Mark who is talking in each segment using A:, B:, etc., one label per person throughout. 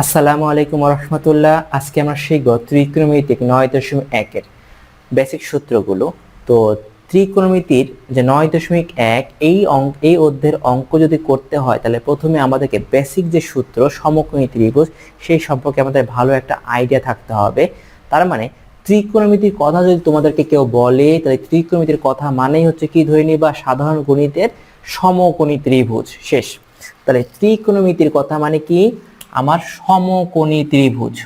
A: আসসালামু আলাইকুম রহমতুল্লাহ আজকে আমরা শিখব ত্রিকোণমিতিক নয় দশমিক একের বেসিক সূত্রগুলো। তো ত্রিকোণমিতির যে নয় দশমিক এক, এই অঙ্ক এই অধ্যায়ের অঙ্ক যদি করতে হয়, তাহলে প্রথমে আমাদেরকে বেসিক যে সূত্র, সমকোণী ত্রিভুজ, সেই সম্পর্কে আমাদের ভালো একটা আইডিয়া থাকতে হবে। তার মানে ত্রিকোণমিতির কথা যদি তোমাদেরকে কেউ বলে, তাহলে ত্রিকোণমিতির কথা মানেই হচ্ছে কি ধরে নিবা? সাধারণ গণিতের সমকোণী ত্রিভুজ। শেষ। তাহলে ত্রিকোণমিতির কথা মানে কি? আমার সমকোণী ত্রিভুজ।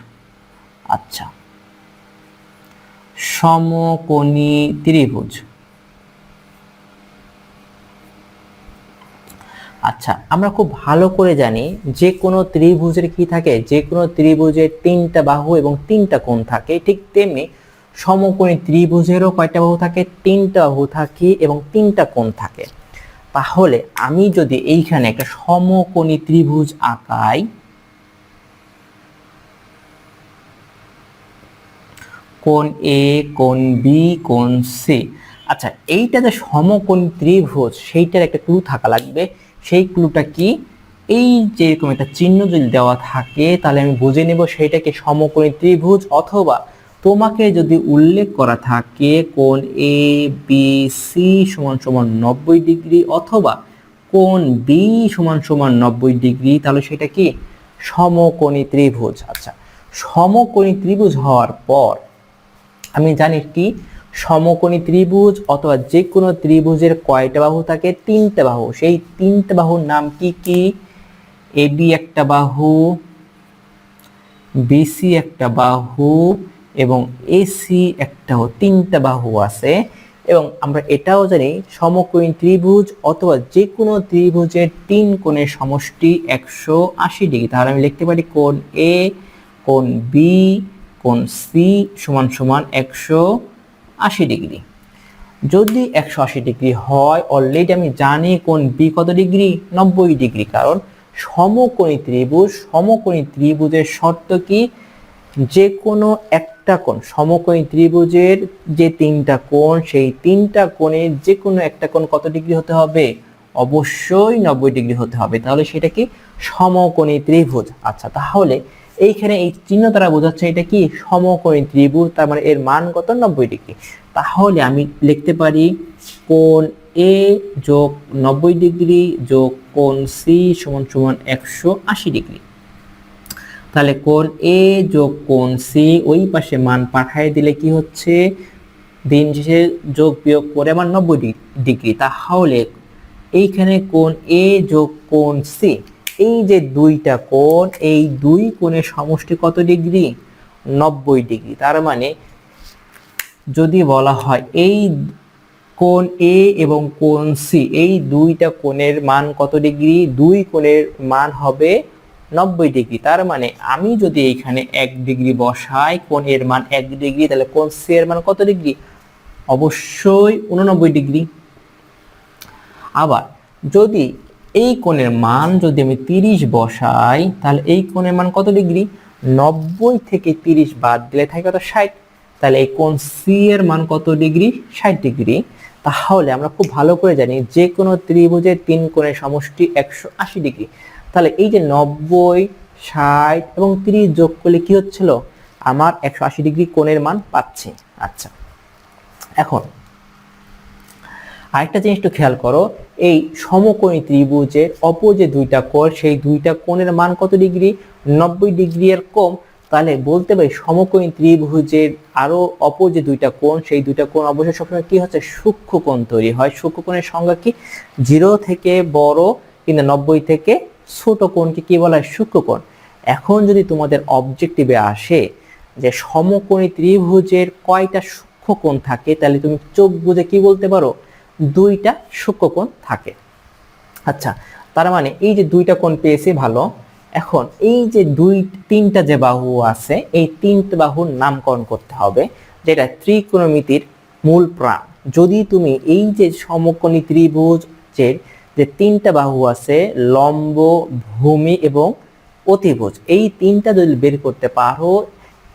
A: আচ্ছা। সমকোণী ত্রিভুজ। আচ্ছা আমরা খুব ভালো করে জানি যে কোনো ত্রিভুজের কি থাকে, যে কোনো ত্রিভুজের তিনটা বাহু এবং তিনটা কোণ থাকে, ঠিক তেমনি সমকোণী ত্রিভুজেরও কয়টা বাহু থাকে? তিনটা বাহু থাকে এবং তিনটা কোণ থাকে। তাহলে আমি যদি এইখানে একটা সমকোণী ত্রিভুজ আঁকাই কোণ এ কোন বি কোন সি আচ্ছা এইটা যে সমকোণ ত্রিভুজ, সেইটার একটা ক্লু থাকা লাগবে। সেই ক্লুটা কি? এই যে এরকম একটা চিহ্ন যদি দেওয়া থাকে, তাহলে আমি বুঝে নেব সেইটাকে সমকোণী ত্রিভুজ অথবা তোমাকে যদি উল্লেখ করা থাকে কোন এ বি সি সমান সমান নব্বই ডিগ্রি অথবা কোন বি সমান সমান নব্বই ডিগ্রি, তাহলে সেটা কি? সমকোণী ত্রিভুজ। আচ্ছা সমকোণী ত্রিভুজ হওয়ার পর আমি জানি কি? সমকোণী ত্রিভুজ অথবা যে কোনো ত্রিভুজের কয়টা বাহু থাকে? তিনটা বাহু। সেই তিনটা বাহুর নাম কি কি? এবি একটা বাহু বিসি একটা বাহু এবং এসি একটা তিনটা বাহু আছে। এবং আমরা এটাও জানি সমকোণী ত্রিভুজ অথবা যে কোনো ত্রিভুজের তিন কোণের সমষ্টি একশো আশি ডিগ্রি। তাহলে আমি লিখতে পারি কোণ এ, কোণ বি কোণ সি সমান সমান একশো আশি ডিগ্রি। যদি একশো আশি ডিগ্রি হয় অলরেডি আমি জানি কোন বি কত ডিগ্রি? নব্বই ডিগ্রি। কারণ সমকোণী ত্রিভুজ, সমকোণী ত্রিভুজের শর্ত কি? যে কোনো একটা কোণ, সমকোণী ত্রিভুজের যে তিনটা কোণ, সেই তিনটা কোণের যে কোনো একটা কোণ কত ডিগ্রি হতে হবে? অবশ্যই নব্বই ডিগ্রি হতে হবে। তাহলে সেটা কি সমকোণী ত্রিভুজ। আচ্ছা তাহলে এইখানে এই চিহ্ন দ্বারা বোঝাচ্ছে এটা কি? সমকোণী ত্রিভুজ, তার মানে এর মান কত? নব্বই ডিগ্রি। তাহলে আমি লিখতে পারি কোণ এ যোগ নব্বই ডিগ্রি যোগ কোণ সি সমান সমান একশো আশি ডিগ্রি। তাহলে কোণ এ যোগ কোণ সি ওই পাশে মান পাঠায় দিলে কি হচ্ছে? দিন শেষে যোগ বিয়োগ করে আমার নব্বই ডিগ্রি। তাহলে এইখানে কোণ এ যোগ কোণ সি এই যে দুইটা কোণ, এই দুই কোণের সমষ্টি কত ডিগ্রি? নব্বই ডিগ্রি। তার মানে যদি বলা হয় এই কোণ এ এবং কোণ সি এই দুইটা কোণের মান কত ডিগ্রি? দুই কোণের মান হবে নব্বই ডিগ্রি। তার মানে আমি যদি এইখানে এক ডিগ্রি বসাই কোণ এর মান এক ডিগ্রি, তাহলে কোণ সি এর মান কত ডিগ্রি? অবশ্যই উননব্বই ডিগ্রি। আবার যদি এই কোণের মান যদি আমি তিরিশ বসাই, তাহলে এই কোণের মান কত ডিগ্রি? নব্বই থেকে তিরিশ বাদ দিলে থাকে কত? ষাট। তাহলে এই কোণ সি এর মান কত ডিগ্রি? ষাট ডিগ্রি। তাহলে আমরা খুব ভালো করে জানি যে কোনো ত্রিভুজের তিন কোণের সমষ্টি একশো আশি ডিগ্রি। তাহলে এই যে নব্বই, ষাট এবং তিরিশ যোগ করলে কি হচ্ছিল? আমার একশো আশি ডিগ্রি কোণের মান পাচ্ছে। আচ্ছা। এখন আরেকটা জিনিস একটু খেয়াল করো, এই সমকোণী ত্রিভুজের অপর যে দুইটা কোণ, সেই দুইটা কোণের মান কত ডিগ্রি? নব্বই ডিগ্রি এর কম। তাহলে বলতে পারি সমকোণী ত্রিভুজের আরও অপর যে দুইটা কোণ, সেই দুইটা কোণ অবশ্যই সবসময় কি হচ্ছে? সূক্ষ্ম কোণ তৈরি হয়। সূক্ষ্ম কোণের সংজ্ঞা কি? জিরো থেকে বড় কিংবা নব্বই থেকে ছোট কোণকে কি বলা হয়? সূক্ষ্ম কোণ। এখন যদি তোমাদের অবজেক্টিভে আসে যে সমকোণী ত্রিভুজের কয়টা সূক্ষ্ম কোণ থাকে, তাহলে তুমি চোখ বুঝে কি বলতে পারো? দুইটা সূক্ষ্মকোণ থাকে। আচ্ছা তার মানে এই যে দুইটা কোণ পেয়েছি, ভালো। এখন এই যে দুই, তিনটা যে বাহু আছে, এই তিনটা বাহুর নামকরণ করতে হবে, যেটা ত্রিকোণমিতির মূল প্রাণ। যদি তুমি এই যে সমকোণী ত্রিভুজের যে তিনটা বাহু আছে, লম্ব, ভূমি এবং অতিভুজ, এই তিনটা যদি বের করতে পারো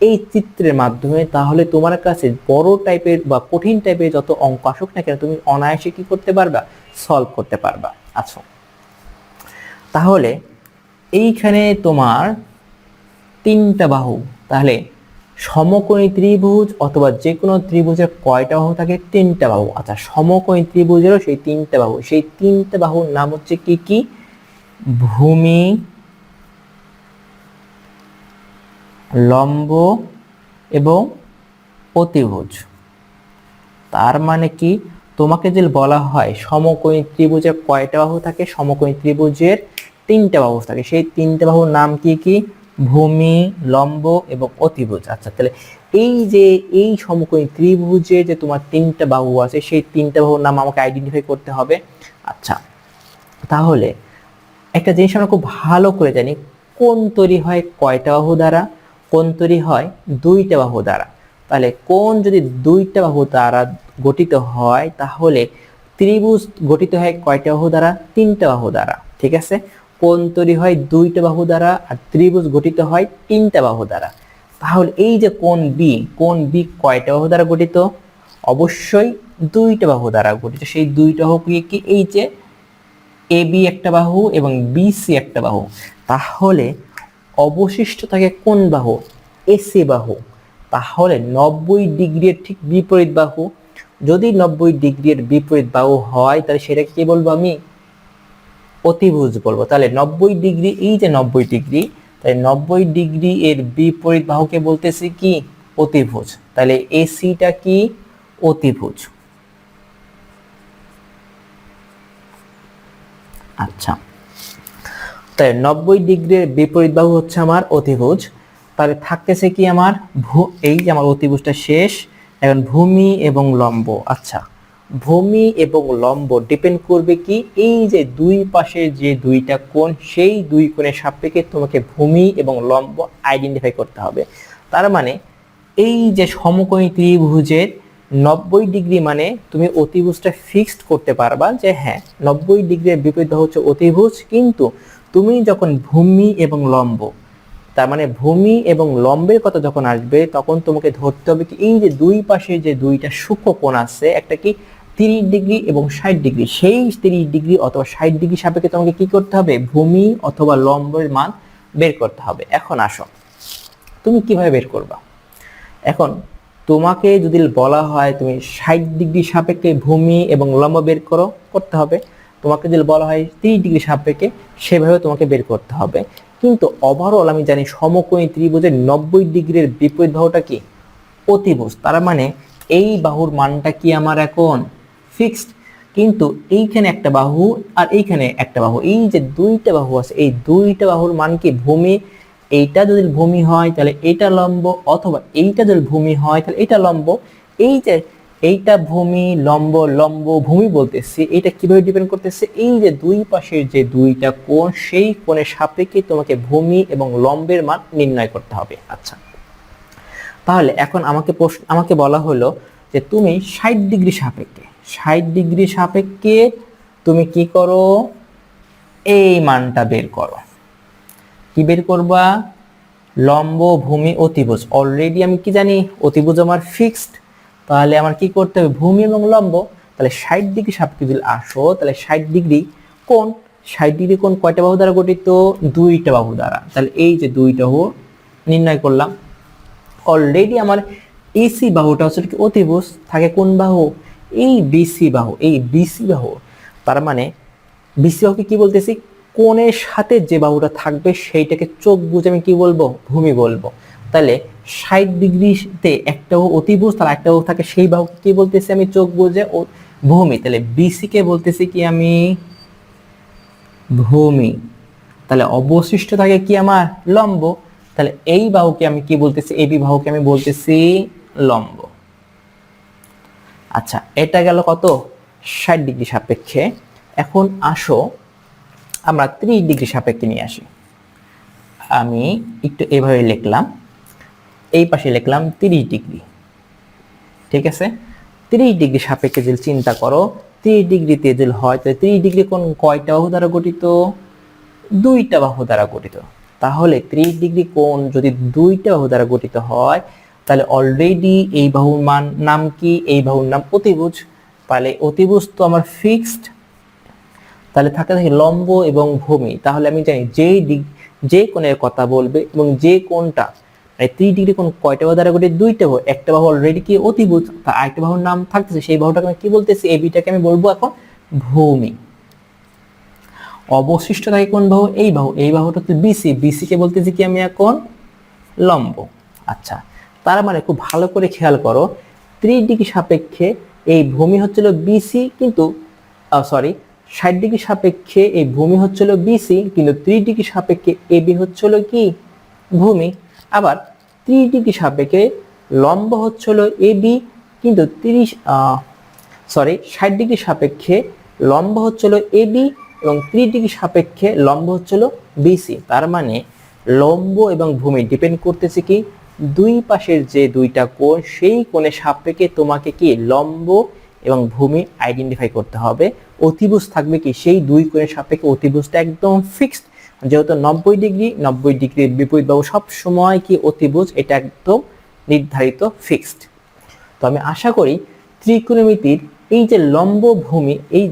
A: এই চিত্রের মাধ্যমে তাহলে তোমার কাছে বড় টাইপের বা কঠিন টাইপের যত অঙ্ক আসুক না কেন, তুমি অনায়াসে কি করতে পারবা? সলভ করতে পারবা। আচ্ছা। তাহলে এইখানে তোমার তিনটা বাহু। তাহলে সমকোণী ত্রিভুজ অথবা যে কোনো ত্রিভুজের কয়টা বাহু থাকে? তিনটা বাহু। আচ্ছা সমকোণী ত্রিভুজেরও সেই তিনটা বাহু। সেই তিনটা বাহুর নাম হচ্ছে কি কি? ভূমি লম্ব এবং অতিভুজ। তার মানে কি? তোমাকে যে বলা হয় সমকোণী ত্রিভুজের কয়টা বাহু থাকে? সমকোণী ত্রিভুজের তিনটা বাহু থাকে। সেই তিনটা বাহুর নাম কি কি? ভূমি, লম্ব এবং অতিভুজ। আচ্ছা তাহলে এই যে, এই সমকোণী ত্রিভুজে যে তোমার তিনটা বাহু আছে, সেই তিনটা বাহুর নাম আমাকে আইডেন্টিফাই করতে হবে। আচ্ছা তাহলে একটা জিনিস আমরা খুব ভালো করে জানি কোন তৈরি হয় কয়টা বাহু দ্বারা? কোন তৈরি হয় দুইটা বাহু দ্বারা। তাহলে কোন যদি দুইটা বাহু দ্বারা গঠিত হয়, তাহলে ত্রিভুজ গঠিত হয় কয়টা বাহু দ্বারা? তিনটা বাহু দ্বারা, ঠিক আছে? কোন তৈরি হয় দুইটা বাহু দ্বারা আর ত্রিভুজ গঠিত হয় তিনটা বাহু দ্বারা। তাহলে এই যে কোন বি কোন বি কয়টা বাহু দ্বারা গঠিত? অবশ্যই দুইটা বাহু দ্বারা গঠিত। সেই দুইটা বাহু কি এই যে এ বি একটা বাহু এবং বিসি একটা বাহু। তাহলে অবশিষ্ট থাকে কোন বাহু? এসি বাহু। তাহলে নব্বই ডিগ্রির ঠিক বিপরীত বাহু। যদি নব্বই ডিগ্রির বিপরীত বাহু হয়, তাহলে সেটাকে কি বলব আমি? অতিভুজ বলব। তাহলে নব্বই ডিগ্রি, এই যে নব্বই ডিগ্রি, তাহলে নব্বই ডিগ্রি এর বিপরীত বাহুকে বলতেছি কি? অতিভুজ। তাহলে এসিটা কি? অতিভুজ। আচ্ছা। তাই নব্বই ডিগ্রির বিপরীত বাহু হচ্ছে আমার অতিভুজ। তাহলে থাকতেছে কি আমার? ভূ- এই যে আমার অতিভুজটা শেষ, এখন ভূমি এবং লম্ব। আচ্ছা ভূমি এবং লম্ব ডিপেন্ড করবে কি? এই যে দুই পাশে যে দুইটা কোণ, সেই দুই কোণের সাপেক্ষে তোমাকে ভূমি এবং লম্ব আইডেন্টিফাই করতে হবে। তার মানে এই যে সমকোণী ত্রিভুজের নব্বই ডিগ্রি মানে তুমি অতিভুজটা ফিক্সড করতে পারবা যে হ্যাঁ নব্বই ডিগ্রির বিপরীত হচ্ছে অতিভুজ, কিন্তু তুমি যখন ভূমি এবং লম্ব, তার মানে ভূমি এবং লম্বের কথা যখন আসবে, তখন তোমাকে ধরতে হবে কি এই যে দুই পাশে যে দুইটা সূক্ষ্ম কোণ আছে, একটা কি তিরিশ ডিগ্রি এবং ষাট ডিগ্রি, সেই তিরিশ ডিগ্রি অথবা ষাট ডিগ্রি সাপেক্ষে তোমাকে কি করতে হবে? ভূমি অথবা লম্বের মান বের করতে হবে। এখন আসো, তুমি কীভাবে বের করবা? এখন তোমাকে যদি বলা হয় তুমি ষাট ডিগ্রি সাপেক্ষে ভূমি এবং লম্ব বের করো, করতে হবে। তোমাকে যদি বলা হয় তিরিশ ডিগ্রি সাপেক্ষে সেভাবে তোমাকে বের করতে হবে। কিন্তু ওভারঅল আমি জানি সমকোণী ত্রিভুজের নব্বই ডিগ্রির বিপরীত বাহুটা কি? অতিভুজ। তার মানে এই বাহুর মানটা কি আমার এখন? ফিক্সড কিন্তু এইখানে একটা বাহু আর এইখানে একটা বাহু। এই যে দুইটা বাহু আছে, এই দুইটা বাহুর মান কি ভূমি? এইটা যদি ভূমি হয়, তাহলে এইটা লম্ব। অথবা এইটা যদি ভূমি হয়, তাহলে এটা লম্ব। এই যে এইটা ভূমি, লম্ব লম্ব, ভূমি বলতেছি এটা কীভাবে ডিপেন্ড করতেছে? এই যে দুই পাশের যে দুইটা কোণ, সেই কোণের সাপেক্ষে তোমাকে ভূমি এবং লম্বের মান নির্ণয় করতে হবে। আচ্ছা। তাহলে এখন আমাকে প্রশ্ন, আমাকে বলা হলো যে তুমি ষাট ডিগ্রি সাপেক্ষে, ষাট ডিগ্রি সাপেক্ষে তুমি কি করো? এই মানটা বের করো। কি বের করবা? লম্ব, ভূমি, অতিভুজ। অলরেডি আমি কি জানি? অতিভুজ আমার ফিক্সড তাহলে আমার কি করতে হবে? ভূমি এবং লম্ব। তাহলে ষাট ডিগ্রি সাপেক্ষে যদি আসো। তাহলে ষাট ডিগ্রি কোন ষাট ডিগ্রি কোন কয়টা বাহু দ্বারা গঠিত? দুইটা বাহু দ্বারা। তাহলে এই যে দুইটা বাহু নির্ণয় করলাম। অলরেডি আমার এসি বাহুটা হচ্ছে কি অতিভুজ। থাকে কোন বাহু? এই বিসি বাহু। এই বিসি বাহু। তার মানে বিসি বাহুকে কি বলতেছি? কোণের সাথে যে বাহুটা থাকবে সেইটাকে চোখ বুঝে আমি কি বলব? ভূমি বলব। তাহলে ষাট ডিগ্রিতে একটা অতিভুজ তার একটা থাকে সেই বাহুকে কি বলতেছি আমি? চোখ বুঝে ও ভূমি। তাহলে বিসি কে বলতেছি কি আমি? ভূমি। তাহলে অবশিষ্ট থাকে কি আমার? লম্ব। তাহলে এই বাহুকে আমি কি বলতেছি? এবি বাহুকে আমি বলতেছি লম্ব। আচ্ছা এটা গেল কত? ষাট ডিগ্রি সাপেক্ষে। এখন আসো, আমরা ত্রিশ ডিগ্রি সাপেক্ষে নিয়ে আসি। আমি একটু এভাবে লিখলাম। এই পাশে লিখলাম তিরিশ ডিগ্রি। ঠিক আছে? তিরিশ ডিগ্রি সাপেক্ষে যদি চিন্তা করো, তিরিশ ডিগ্রিতে যদি হয়, তাহলে তিরিশ ডিগ্রি কোন কয়টা বাহু দ্বারা গঠিত? দুইটা বাহু দ্বারা গঠিত। তাহলে ত্রিশ ডিগ্রি কোণ যদি দুইটা বাহু দ্বারা গঠিত হয়, তাহলে অলরেডি এই বাহুর মান নাম কি? এই বাহুর নাম অতিভুজ। তাহলে অতিভুজ তো আমার ফিক্সড তাহলে থাকে থাকে লম্ব এবং ভূমি। তাহলে আমি জানি যেই দিক যে কোণের কথা বলবে এবং যে কোণটা মানে থ্রি ডিগ্রি কোন কয়টা বাহু দ্বারা গঠিত? দুইটা বাহু, একটা বাহু অলরেডি কি অতিভুজ তার আরেকটা বাহুর নাম থাকতেছে, সেই বাহুটাকে আমি কি বলতেছি? এই বিটাকে আমি বলব এখন ভূমি অবশিষ্ট থাকে কোন বাহু? এই বাহু। এই বাহুটা হচ্ছে বিসি বিসি কে বলতেছি কি আমি এখন? লম্ব। আচ্ছা তার মানে খুব ভালো করে খেয়াল করো ত্রি ডিগ্রি সাপেক্ষে এই ভূমি হচ্ছিল বিসি কিন্তু সরি ষাট ডিগ্রি সাপেক্ষে এই ভূমি হচ্ছিল বিসি কিন্তু ত্রি ডিগ্রি সাপেক্ষে এবি হচ্ছিল কি? ভূমি। আবার ত্রি ডিগ্রি সাপেক্ষে লম্ব হচ্ছিল এবি কিন্তু তিরিশ সরি ষাট ডিগ্রি সাপেক্ষে লম্ব হচ্ছিল এবি এবং ত্রিশ ডিগ্রি সাপেক্ষে লম্ব হচ্ছিল বিসি তার মানে লম্ব এবং ভূমি ডিপেন্ড করতেছে কি? দুই পাশের যে দুইটা কোণ, সেই কোণের সাপেক্ষে তোমাকে কি লম্ব এবং ভূমি আইডেন্টিফাই করতে হবে। অতিভুজ থাকবে কি? সেই দুই কোণের সাপেক্ষে অতিভুজটা একদম ফিক্সড যেহেতু নব্বই ডিগ্রি, নব্বই ডিগ্রির বিপরীত বাহু সব সময় কি অতিভুজ? এটা একদম নির্ধারিত ফিক্সড তো আমি আশা করি ত্রিকোণমিতির এই যে লম্ব ভূমি এই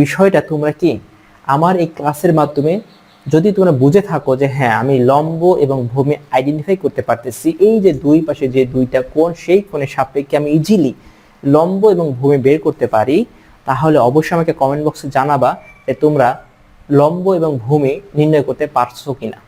A: বিষয়টা তোমরা কি? আমার এই ক্লাসের মাধ্যমে যদি তোমরা বুঝে থাকো যে হ্যাঁ আমি লম্ব এবং ভূমি আইডেন্টিফাই করতে পারতেছি, এই যে দুই পাশে যে দুইটা কোণ, সেই কোণের সাপেক্ষে আমি ইজিলি লম্ব এবং ভূমি বের করতে পারি, তাহলে অবশ্যই আমাকে কমেন্ট বক্সে জানাবা যে তোমরা লম্ব এবং ভূমি নির্ণয় করতে পারছ কিনা?